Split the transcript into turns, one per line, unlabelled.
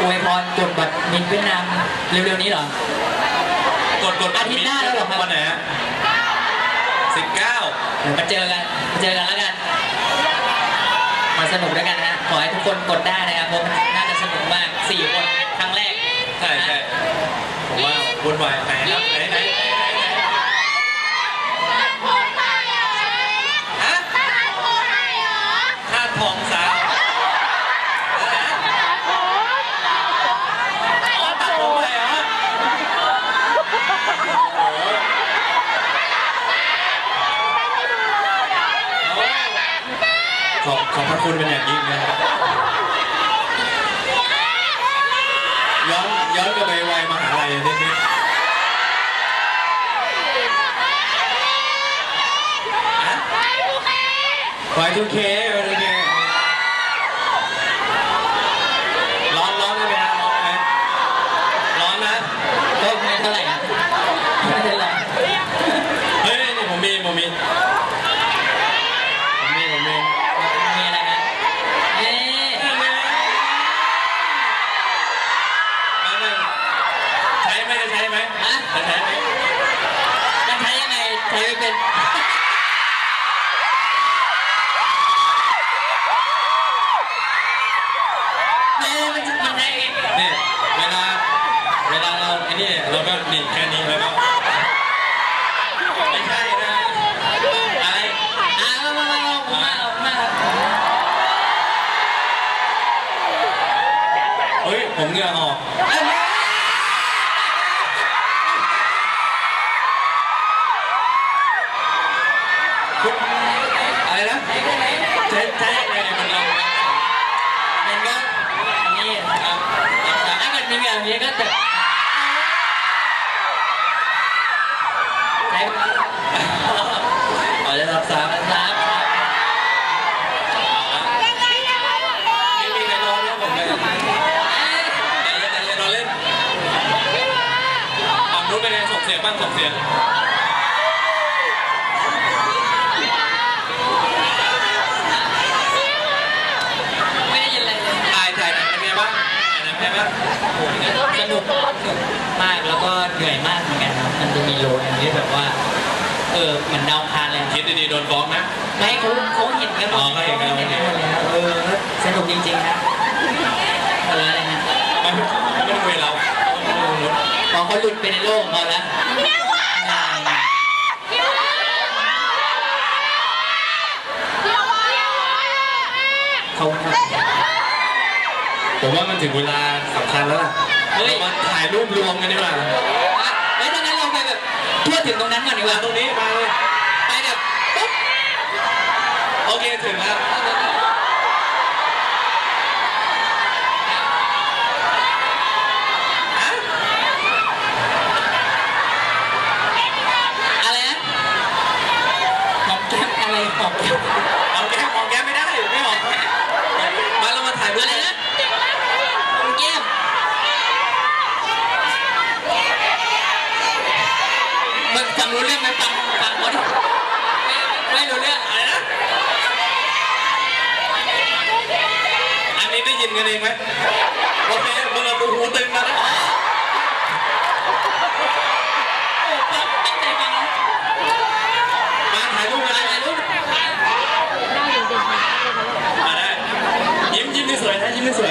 กดบัตรมินเวียดนามเร็วๆนี้เหรอ
กดกด
อาทิตย์หน้าแล้วเหรอครับ
วันไหนฮะสิบเก้า
เดี๋ยวมาเจอกันมาเจอกันแล้วกันมาสนุกด้วยกันนะขอให้ทุกคนกดได้นะครับเพราะมันน่าจะสนุกมากสี่คนครั้งแรก
ใช่ใช่ผมว่าวุ่นวายไหนครับไหนไหนไหนไหนไหนฮะท่าทองสาวอะไรนะอ๋อตัดผมไปเหรอโอ้โหขอบขอบพระ คุณเป็นอย่างยิ่งนะครับย้อนย้อนกลับไปวัยมหาลัยนิดนิดวัยทุกเควัยทุกเคร้อนร้อนได้ไหมฮะร้อนไหมร้อนนะ
ก็ไม่เท่าไหร่นะไม่เป็นไร
เฮ้ยนี่ผมมีผมมีผมมีผมมี
มีอะไรนะเอ๊ะ
ใช้ไหมจะใช้ไหม
ฮะ
จะใช้ไหม
มันใช้ ใช้ไม่เป็นเอ๊ะมันมันใช้ไง
นี่เวลาเวลาเราไอ้นี่เราก็นี่แค่นี้แล้วก็ไม่ใช่นะอะไร
อ่ามามามามามามาครับ
เฮ้ยผมเหงื่อออก ใช้ยังไงมันลอง
มันก็นนี้ครับถ้าเกิดมีแบบนี้ก็จะใช้ขอรับสามรับครับ
ไม่มีใครรอเนี่ยผมเลยแต่เล่นแต่เล่นรอเล่นฝั่งนู้นเป็นไงส่งเสียงบ้างส่งเสียง
ไม่ได้ยินอะไรเลย
ถ่ายถ่ายหนังเป็นไงบ้างถ่ายหนังเป็นไงบ้าง
สนุกสนุกมากแล้วก็เหนื่อยมากเหมือนกันครับมันจะมีโลอย่างนี้แบบว่า เออเหมือนดาวพานเลย
คิดดีๆโดนฟ้องนะ
ไม่เขาเขาเห็นกันหม
อ๋อ
ด
เขาเห็นกัน
เห็นกันหมดแล้วเออสนุกจริงๆครับเอออะไรนะ
ไม่ไม่ต้องคุยเราไม่ต้องรู้
พอเขาหลุดไปในโลกของเขาแล้วเขา
ผมว่ามันถึงเวลาสำคัญแล้วล่ะ
เฮ้ย
เรามาถ่ายรูปรวมกันดีกว่า
เฮ้ยดังนั้นเราไปแบบทั่วถึงตรงนั้นก่อนดีก
มา
ว่า
ตรงนี้มาเลย
ไปแบบปุ๊บ
โอเคถึงแล้ว
อะไรนะหอมแก้มอะไรหอมแก้ม
เอาแก้มเอาแก้มไม่ได้ไม่ออกมาเรามาถ่ายรูป
อะไร
กัน
นะหอมแก้มมึงฟังรู้เรื่องไหมฟังฟังหมดไม่ไม่รู้เรื่อง
อะไรนะ อันนี้ได้ ยินกันเองไหมโอเคมึงเอาดูหูตึงมานะ
โอ้ฟังตั้งใจฟังนะ
มาถ่ายรูปกัน
อะ
เลย
ไรรู้
มาได้ยิ้มยิ้มที่สวยนะยิ้มที่สวย